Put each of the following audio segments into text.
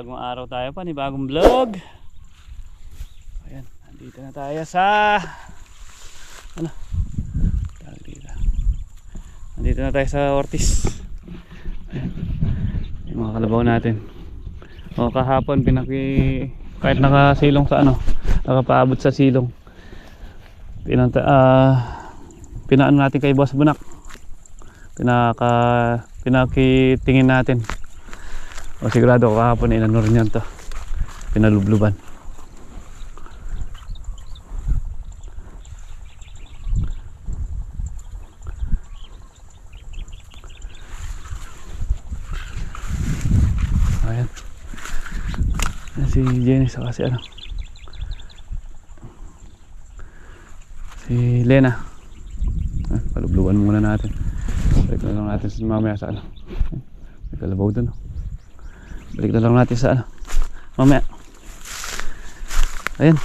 panibagong araw tayo, panibagong vlog. Ayan, nandito na tayo sa ano? Tawag dito. Nandito na tayo sa Ortiz. Ayan. Yung mga kalabaw natin. O kahapon pinaki kahit nakasilong sa ano, nakapaabot sa silong. Pinanta ah pinaano natin kay Boss Bunak pinaka pinakitingin natin o sigurado kahapon inano rin yan to. Pinalubluban. Ayan. Si Jenny saka si ano? Si Lena. Ah, palubluban muna natin. Balik na lang natin sa mamaya sa ano. May kalabaw dun oh. Balik na lang natin sa ano mamaya. Ayun.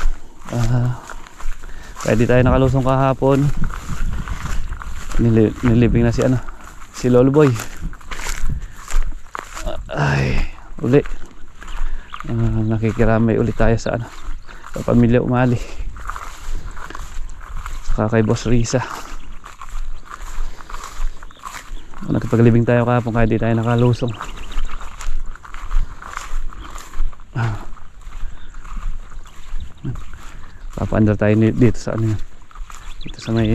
Ah pwede tayo nakalusong kahapon. Nili nilibing na si ano si Lolo Boy. Ah, ay uli. Ah, nakikiramay ulit tayo sa ano sa pamilya umali. Saka kay Boss Risa. Nagpaglibing tayo kahapon kahit di tayo nakalusong. Papaandar tayo dito sa ano yan. Dito sa may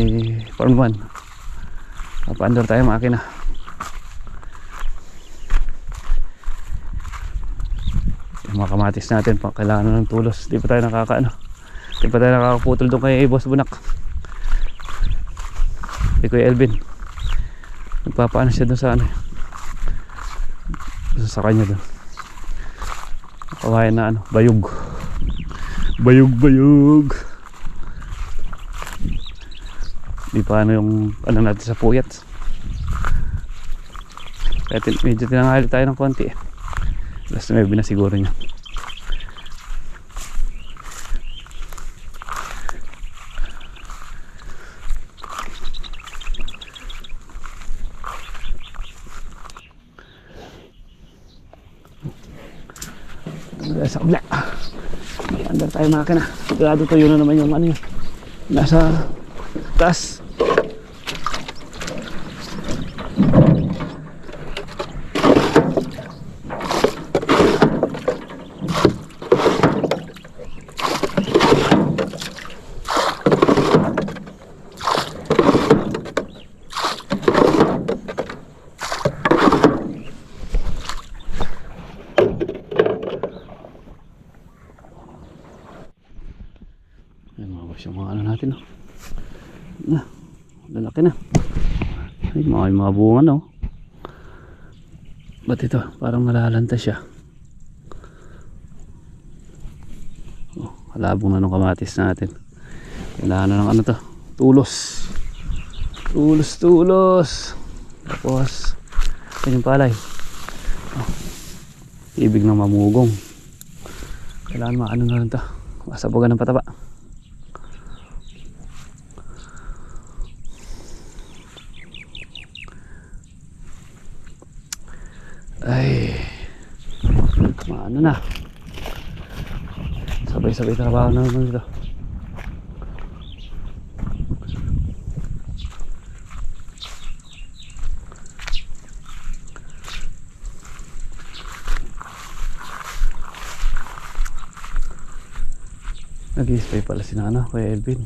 farm 1. Papaandar tayo makina. Yung mga kamatis natin pa kailangan ng tulos. Di pa tayo nakakaano. Di pa tayo nakakaputol doon kay Boss Bunak. Di Kuya Elvin nagpapaano siya doon sa ano doon sa kanya doon kawayan na ano bayog bayog bayog di pa ano yung ano natin sa puyat kaya medyo tinanghali tayo ng konti alas 9 na siguro niya sa kabila. Under tayo makina. Sigurado to yun na naman yung ano yun. Nasa taas. Boss, yung mga ano natin. Oh. Na, lalaki na. Ay, mga, mga bunga no. Ba't ito? Parang nalalanta siya. Oh, halabong na ng kamatis natin. Kailangan na ng ano to? Tulos. Tulos, tulos. Tapos, ito yung palay. Oh, ibig ng mamugong. Kailangan maano na rin to. Masabagan ng pataba. Ay. Maano na. Sabay-sabay trabaho na naman ito. Nag-i-spray pala si Nana, Kuya Elvin.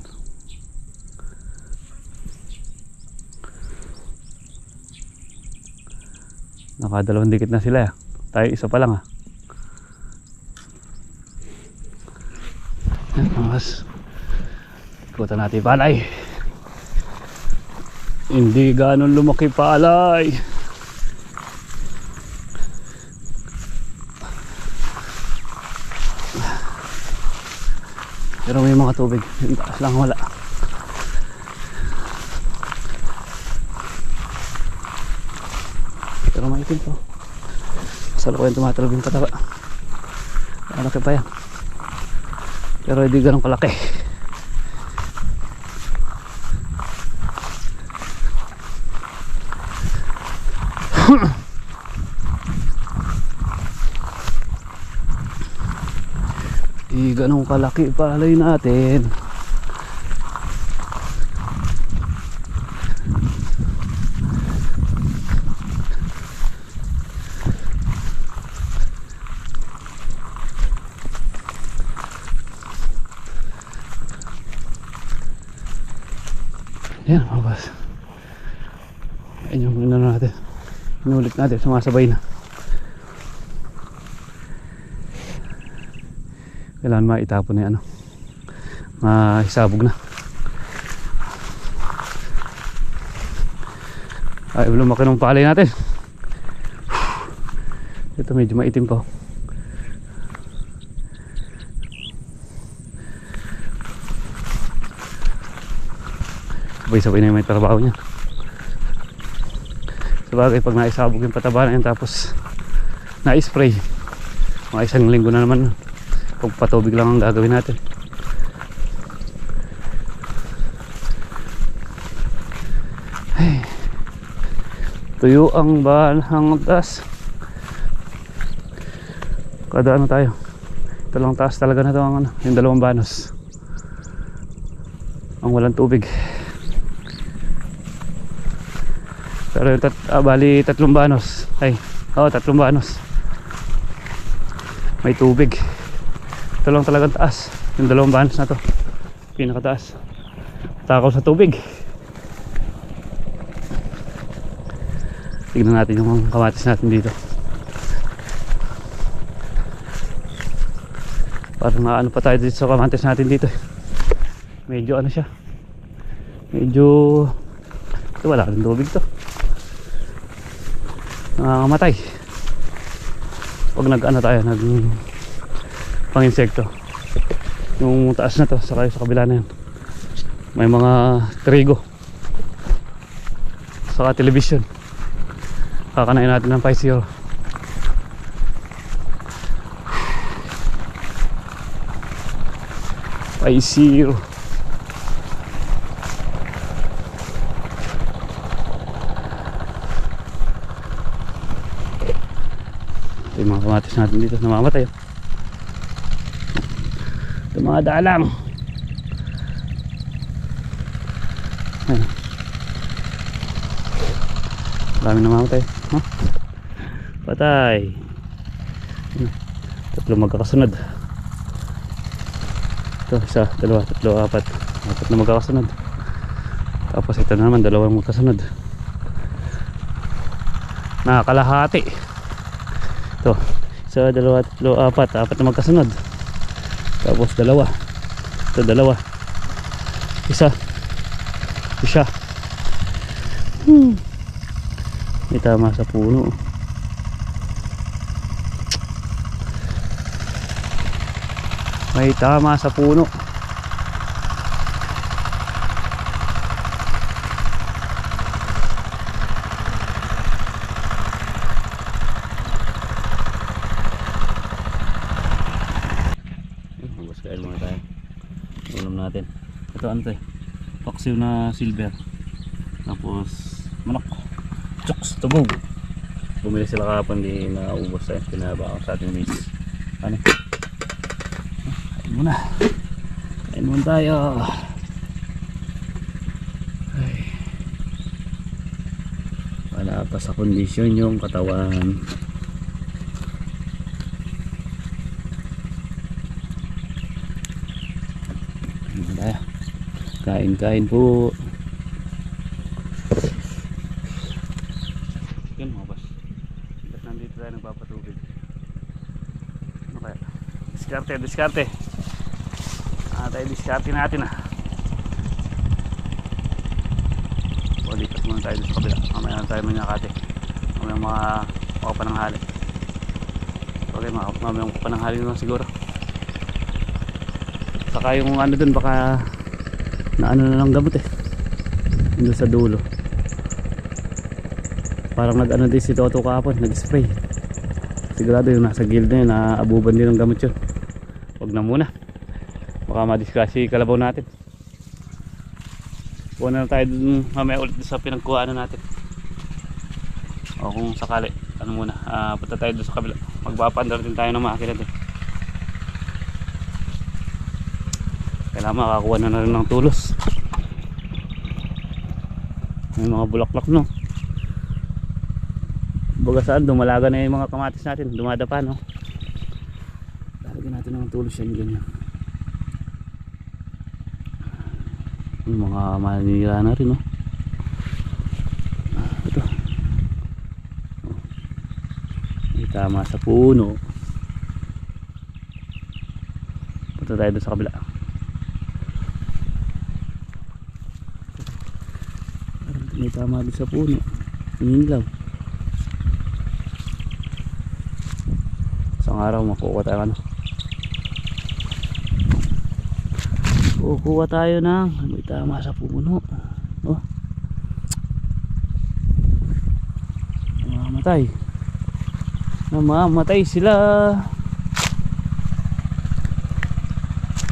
Nakadalawang dikit na sila. Tayo isa pa lang ah. Yan, mas. Ikutan natin yung palay. Hindi ganon lumaki palay. Pero may mga tubig. Yung taas lang wala. Pero maitim to. Sa loob yung tumatalog yung pataba. Malaki pa yan. Pero hindi ganun kalaki. Di ganun kalaki palay natin. Yan mga boss. Yan yung ano natin. Inulit natin, sumasabay na. Kailangan maitapon na ano. Mahisabog na. Ay, lumaki ng palay natin. Ito medyo maitim pa. oh. Sabay-sabay na yung may trabaho niya. Sabagay pag naisabog yung pataba na yan tapos na-spray. Mga isang linggo na naman. Pag patubig lang ang gagawin natin. Ay. Tuyo ang balang taas. Kada ano tayo. Ito lang taas talaga na to ang ano, yung dalawang banos. Ang walang tubig. Pero yung tat, ah, bali tatlong banos. Ay, oo, tatlong banos. May tubig. Ito lang talagang taas. Yung dalawang banos na to. Pinakataas. Takaw sa tubig. Tignan natin yung mga kamatis natin dito. Parang naano pa tayo dito sa kamatis natin dito. Medyo ano siya. Medyo ito wala rin tubig to nangangamatay pag nag ano tayo nag pang insekto. Yung taas na to saka yung sa kabila na yan may mga trigo. Saka television. Kakanain natin ng 5-0 5-0 Ito yung mga kamatis natin dito. Namamatay. oh. Tumada lang. Ayan. Dami namamatay. Huh? Patay. Tatlo magkakasunod. Ito, isa, dalawa, tatlo, apat. Apat na magkakasunod. Tapos ito na naman, dalawang magkasunod. Nakakalahati. Ito. Isa, dalawa, tatlo, apat. Apat na magkasunod. Tapos dalawa. Ito, dalawa. Isa. Isa. Hmm. May tama sa puno. May tama sa puno. Hugas kail muna tayo. Ulam natin. Ito ano to eh. Paksiw na silver. Tapos manok. Chokes tubog. Bumili sila kahapon di naubos tayo. Pinaba ako sa ating misis. Ano? Kain muna. Kain muna tayo. Ay. Wala pa sa kondisyon yung katawan. Ano tayo? Kain kain po. Yan mga boss. Ba't nandito tayo nagpapatubig? Ano kaya? Diskarte, diskarte. Ah, tayo diskarte natin ah. O, lipat muna tayo sa kabila. Mamaya na tayo manyakate. Mamaya mga makapananghali. Okay, mamaya makapananghali naman siguro. Saka yung ano dun baka na ano na lang gamot eh. Doon sa dulo. Parang nag ano din si Toto kahapon, nag-spray. Sigurado yung nasa gilid na yun, naabuban din ng gamot yun. Huwag na muna. Baka madiskasi kalabaw natin. Kuha na tayo dun mamaya ulit sa pinagkuhaan natin. O kung sakali, ano muna, ah, punta tayo dun sa kabila. Magpapandar din tayo ng makina din. Kailangan makakuha na na rin ng tulos. May mga bulaklak no. Baga saan, dumalaga na yung mga kamatis natin. Dumada pa no. Lalagyan natin ng tulos yan ganyan. Yung mga manira na rin no. Ito. May tama sa puno. Punta tayo doon sa kabila. Parang May tama doon sa puno. Hinilaw. Isang araw makukuha tayo ano. Kukuha tayo ng may tama sa puno. Oh. Namamatay. Namamatay sila.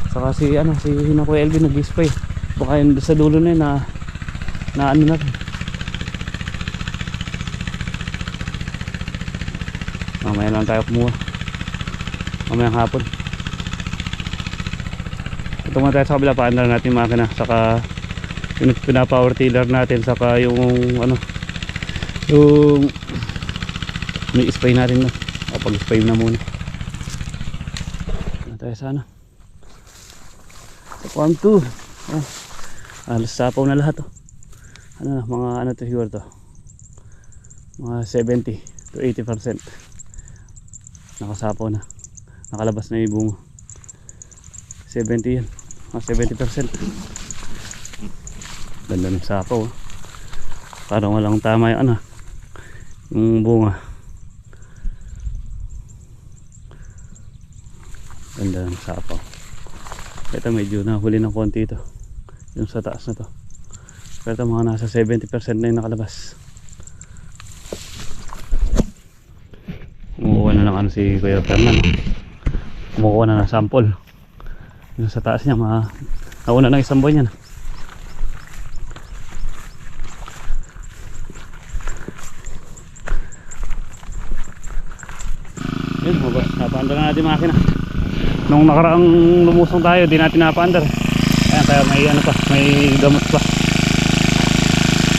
Saka si ano si na Kuya Elvin nag-spray. Baka yun sa dulo na yun na na ano na Mamaya lang tayo kumuha. Mamayang hapon. Ito muna tayo sa kabila paandar natin yung makina. Saka yung pinapower tiller natin. Saka yung ano yung may spray natin no. Kapag spray na muna. Ano tayo sana. One, two. Ah, alas sapaw na lahat oh. Ano na, mga ano to siguro to. Mga 70 to 80%. Nakasapaw na. Nakalabas na yung bunga. 70 yan. Mga 70%. Ganda ng sapaw. oh. Parang walang tama yung ano. Yung bunga. Ganda ng sapaw. Ito medyo nahuli ng konti ito. Yung sa taas na to. Pero ito mga nasa 70% na yung nakalabas. Kumukuha na ng ano si Kuya Fernan. Kumukuha na ng sample. Yung sa taas niya, mga nauna ng isang buwan yan. Yun. Napaandar na natin makina. Nung nakaraang lumusong tayo, di natin napaandar. Ayan, kaya may ano pa, may gamot pa.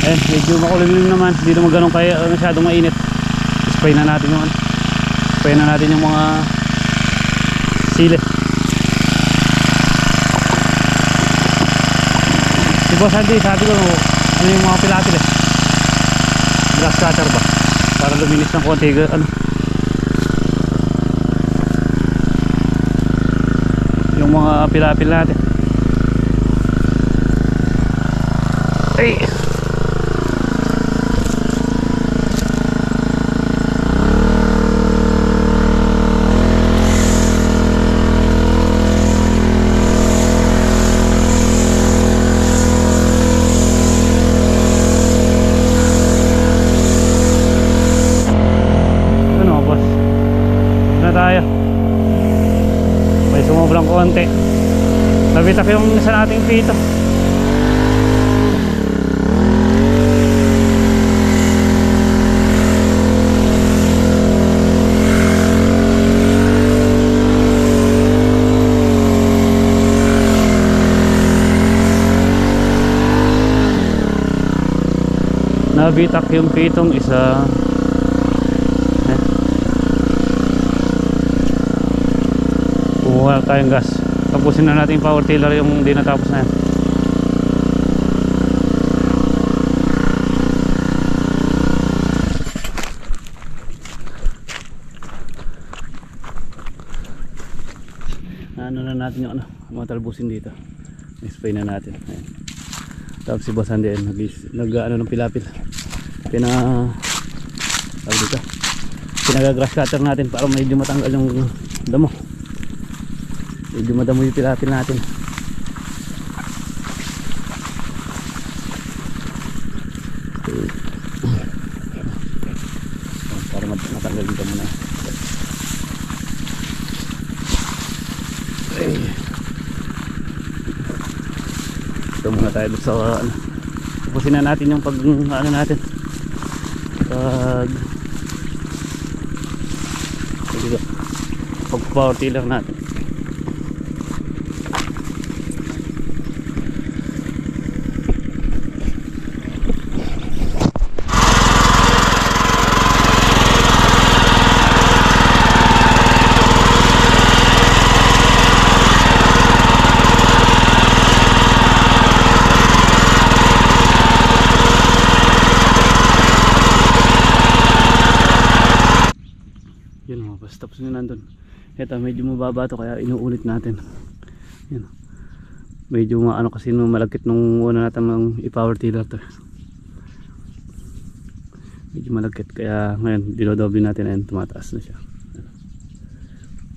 Eh, medyo makulimlim naman. Hindi naman ganun kaya masyadong mainit. Spray na natin yung ano. Spray na natin yung mga sili. Si Boss Andy, sabi ko, ano yung mga pilatil eh. Grass cutter ba? Para luminis ng konti. Ano? Yung mga pilapil natin. Ay! Ano boss? Na tayo. May sumubrang konti. Nabitak nating pito. Nabitak yung pitong isa. Eh. Kumuha tayong gas. Tapusin na natin yung power tiller yung hindi natapos na yan. Ano na natin yung ano, mga talbusin dito. Spray na natin. Ayan. Tapos si Boss Andy nag, nag ano ng pilapil. Pina tawag dito. Pinaga-grass cutter natin para medyo matanggal yung damo. Medyo madamo yung pilapil natin. Oh, para mat- matanggal yung damo na. Ay. Ito muna tayo dito sa ano. Tapusin na natin yung pag ano natin. Pag dito. Pag power tiller natin. Tapos na nandun. Ito medyo mababa to kaya inuulit natin. Yan medyo maano kasi nung malagkit nung una natin ng i-power tiller to. Medyo malagkit kaya ngayon dinodoble natin ayun tumataas na siya.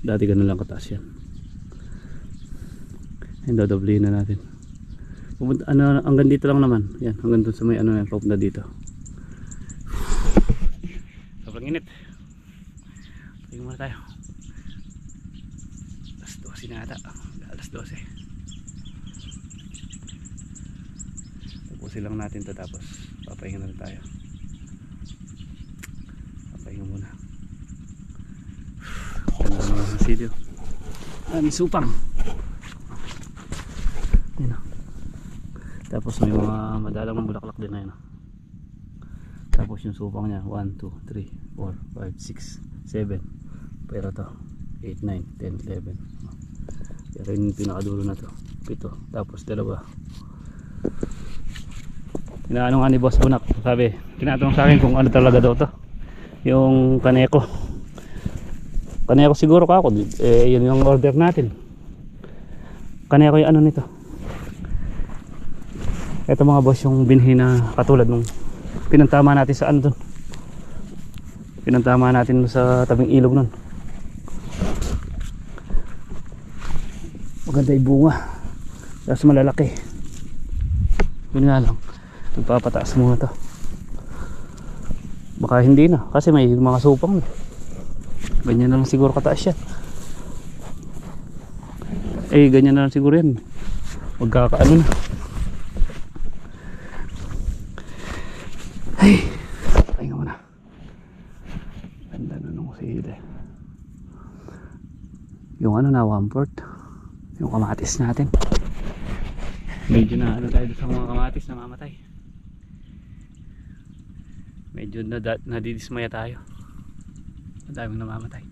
Dati ganun lang kataas yan. Ayun dodoblehin na natin. Pupunta, ano, hanggang dito lang naman. Yan hanggang dun sa may ano yan papunta dito. Sobrang init muna tayo. Alas 12 na ata. Alas 12 tapusin lang natin to tapos papahinga na tayo. Papahinga muna. Ano na mga silyo? Ah may supang. Yun o tapos may mga madalang bulaklak din na. Yun o tapos yung supang niya 1, 2, 3, 4, 5, 6, 7 pero to 8, 9, 10, 11 pero yung pinakadulo na to. 7 tapos dalawa. Inaano nga ni Boss Bunak sabi tinatanong sa akin kung ano talaga daw to. Yung kaneko. Kaneko siguro ka ako eh yun yung order natin. Kaneko yung ano nito. Ito mga boss yung binhi na katulad nung pinantama natin sa ano dun? Pinantama natin sa tabing ilog nun maganda yung bunga. Tapos malalaki. Yun nga lang. Magpapataas muna to. Baka hindi na kasi may mga supang ganyan na lang siguro kataas yan. Eh ganyan na lang siguro yan. Magkakaano na. Ay pahinga muna. Ganda na nung sili. Yung ano na one fourth yung kamatis natin. Medyo na ano tayo sa mga kamatis na mamatay medyo na nadidismaya tayo. Ang daming namamatay.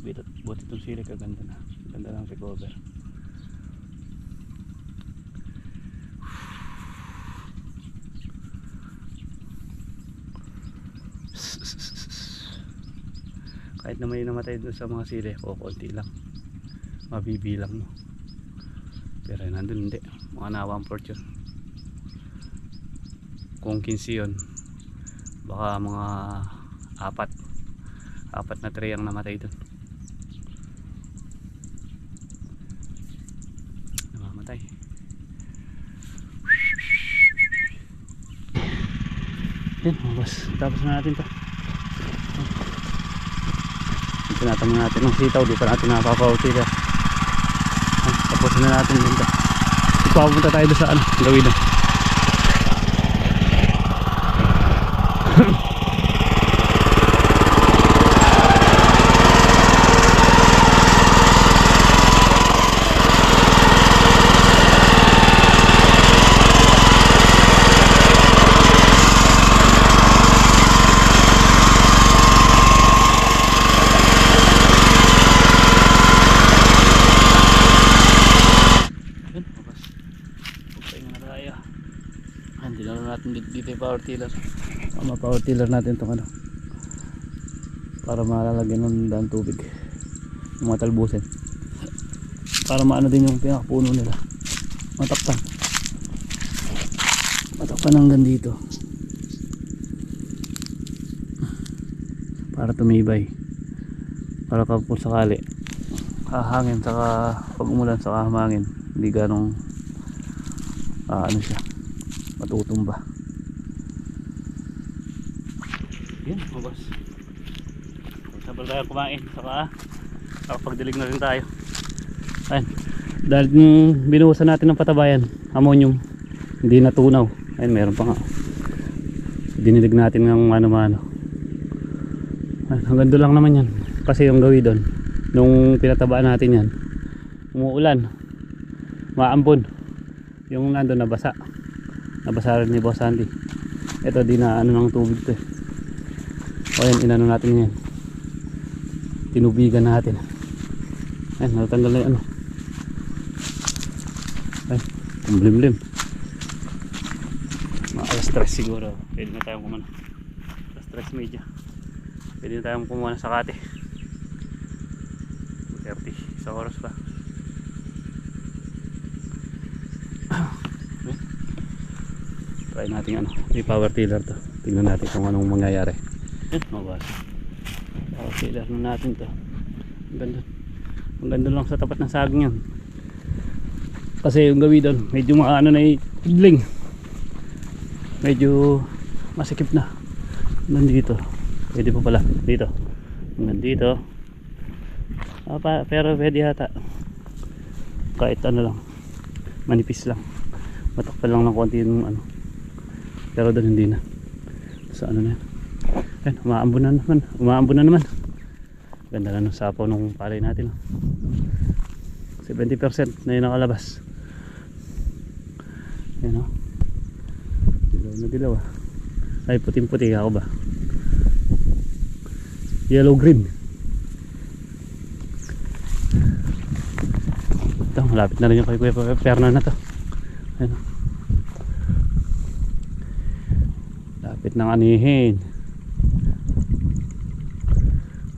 Buti, itong sili kaganda na. Ganda ng recover kahit na may namatay doon sa mga sili o konti lang. Mabibilang mo. Pero nandun hindi. Mga na 1 fourth yun. Kung 15 yun baka mga apat. Apat na tray ang namatay doon namamatay. Boss. Tapos na natin to tinatama natin ng sitaw di pa natin napapauti tapos na natin dito ipapunta tayo sa ano gawin na Yun, tapos Pagpahinga na tayo. Ayan, dinala natin dito, yung power tiller. Tama power tiller natin itong ano. Para malalagyan ng daan tubig. Yung mga talbusin. Para maano din yung pinakapuno nila. Matakpan. Matakpan hanggang dito. Para tumibay. Para kapag sakali hahangin saka pag umulan saka hamangin hindi ganong ah, ano siya matutumba. Yun mga boss. Sabal tayo kumain. Saka kapagdilig na rin tayo. Ayun dahil binuhusan natin ng patabayan ammonium hindi natunaw. Ayun meron pa nga. Dinilig natin ng mano mano ayun, hanggang doon lang naman yan. Kasi yung gawi doon nung pinatabaan natin yan umuulan. Maambon yung nandun nabasa nabasa rin ni Boss Andy. Ito di na ano ng tubig to eh. o yan inano natin yan tinubigan natin. Ayun natanggal na yung ano. Ay kumblimlim mga alas stress siguro. Pwede na tayong kumano alas stress media Pwede na tayong kumuha ng sakate. 30 sa oras pa. Try natin ano, may power tiller to. Tingnan natin kung anong mangyayari. Yan, mabasa. Power tiller na natin to. Ang ganda. Ang ganda lang sa tapat ng saging yan. Kasi yung gawi doon, medyo maano na idling. Medyo masikip na. Nandito. Pwede pa pala. Dito. Hanggang dito. Ah, pa, pero pwede yata. Kahit ano lang. Manipis lang. Matakpan lang ng konti yung ano. Pero doon hindi na. Sa ano na yan. Umaambon na naman. Umaambon na naman. Ganda na ng sapaw nung palay natin. oh. 70% na yun nakalabas. Yan o. Dilaw na dilaw ah. Ay puting puti ako ba? Yellow green. Ito, malapit na rin yung kay Kuya Perna na to. Ayan o. ng anihin.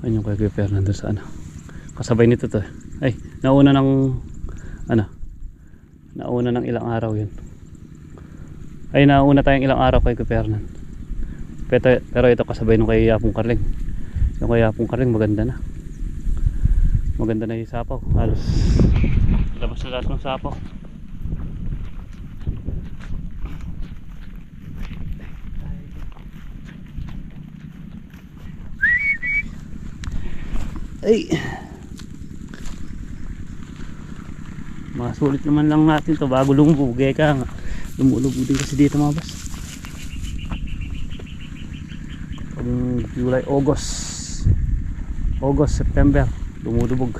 Ayun yung kay Kuya Perna doon sa ano. Kasabay nito to. Ay, nauna ng ano? Nauna ng ilang araw yun. Ay, nauna tayong ilang araw kay Kuya Pernan. Pero, pero ito kasabay nung kay Yapong Karling. Yung kay Yapong Karling maganda na. Maganda na yung sapaw. Halos labas na lahat ng sapaw. Ay. Masulit naman lang natin to bago lumubog. Kaya ka nga. Lumulubog din kasi dito mga boss. Pag July, August. August, September. Lumulubog.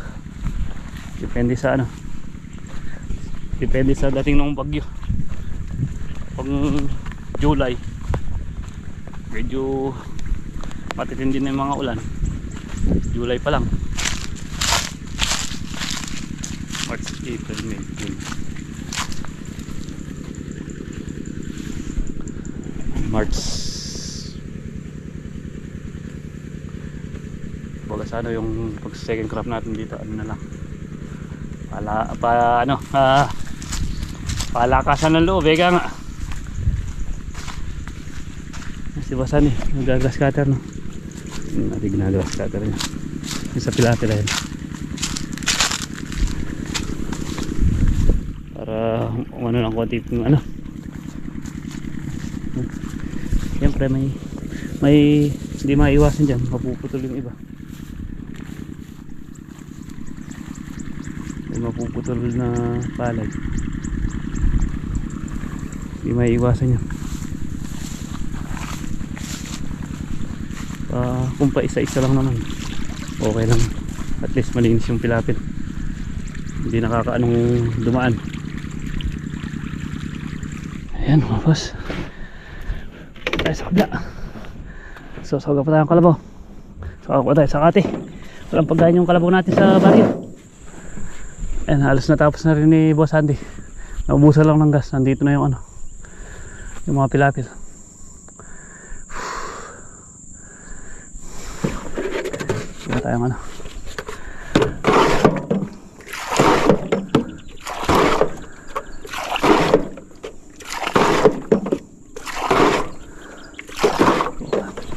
Depende sa ano. Depende sa dating ng bagyo. Pag July, medyo matitindi na yung mga ulan. July pa lang. March, April, May, June. March. Baga sa ano yung pag second crop natin dito, ano na lang. Pala, pa, ano, ah, palakasan ng loob, eka nga. Si Basan eh, nag-grass cutter no. Hindi ginagawas cutter niya. Yung sa pilapil ayun. Para umano ng konti yung ano. Siyempre may may hindi maiwasan dyan. Mapuputol yung iba. May mapuputol na palay. Hindi maiwasan yun. Ah, kung pa isa-isa lang naman. Okay lang. At least malinis yung pilapil hindi nakakaanong dumaan. Ayan mga boss. Tayo sa kabla so saga pa tayong kalabaw saga pa tayo sa kati walang pagkain yung kalabaw natin sa baryo. Ayan halos natapos na rin ni boss Andy. Naubusan lang ng gas. Nandito na yung ano yung mga pilapil Wala tayong ano.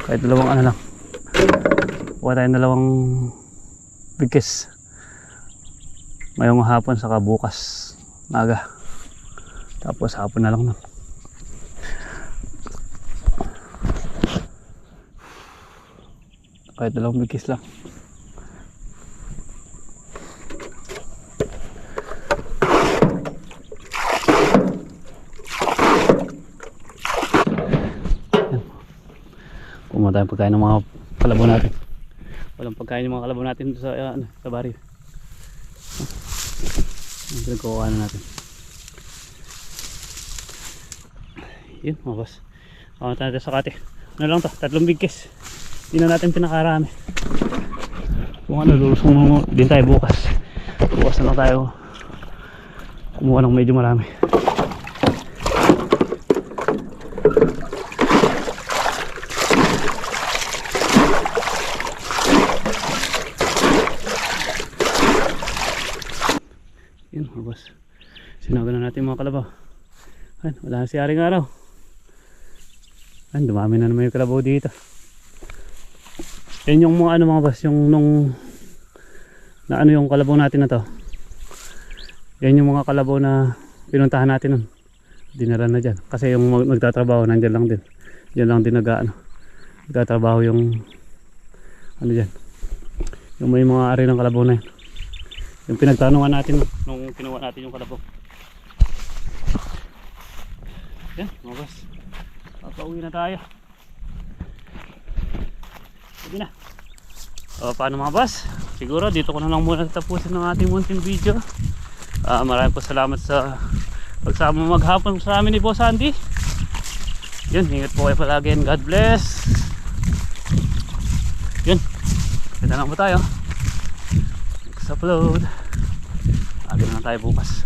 Kahit dalawang ano lang. Kuha tayong dalawang bigkis. Ngayong hapon saka bukas. Naga. Tapos hapon na lang nun. kahit dalawang bigkis lang tayong pagkain ng mga kalabaw natin. Walang pagkain ng mga kalabaw natin sa, uh, ano, sa baryo yung pinagkukuha na natin. Yun mga boss. Kaunta natin sa kate. Ano lang to tatlong bigkis hindi na natin pinakarami. Kung ano lulusong din tayo bukas. Bukas na lang tayo. Kumuha ng medyo marami Yun mga boss. Sinagan na natin yung mga kalabaw. Ayan, wala na si Araw. Ayan, dumami na naman yung kalabaw dito. Yan yung mga ano mga boss, yung nung na ano yung kalabaw natin na to. Yan yung mga kalabaw na pinuntahan natin nun. Dinara na dyan. Kasi yung mag- nagtatrabaho, nandyan lang din. Diyan lang din nag ano, nagtatrabaho yung ano dyan. Yung may mga ari ng kalabaw na yun. Yung pinagtanungan natin nung kinuha natin yung kalabaw. Yan, mga boss. Papauwi na tayo. Sige na. O, paano mga boss? Siguro dito ko na lang muna tapusin ng ating munting video. Ah, maraming po salamat sa pagsama maghapon sa amin ni Boss Andy. Yun, ingat po kayo palagi and God bless. Yun. Kita na po tayo. Next upload. Aga na lang tayo bukas.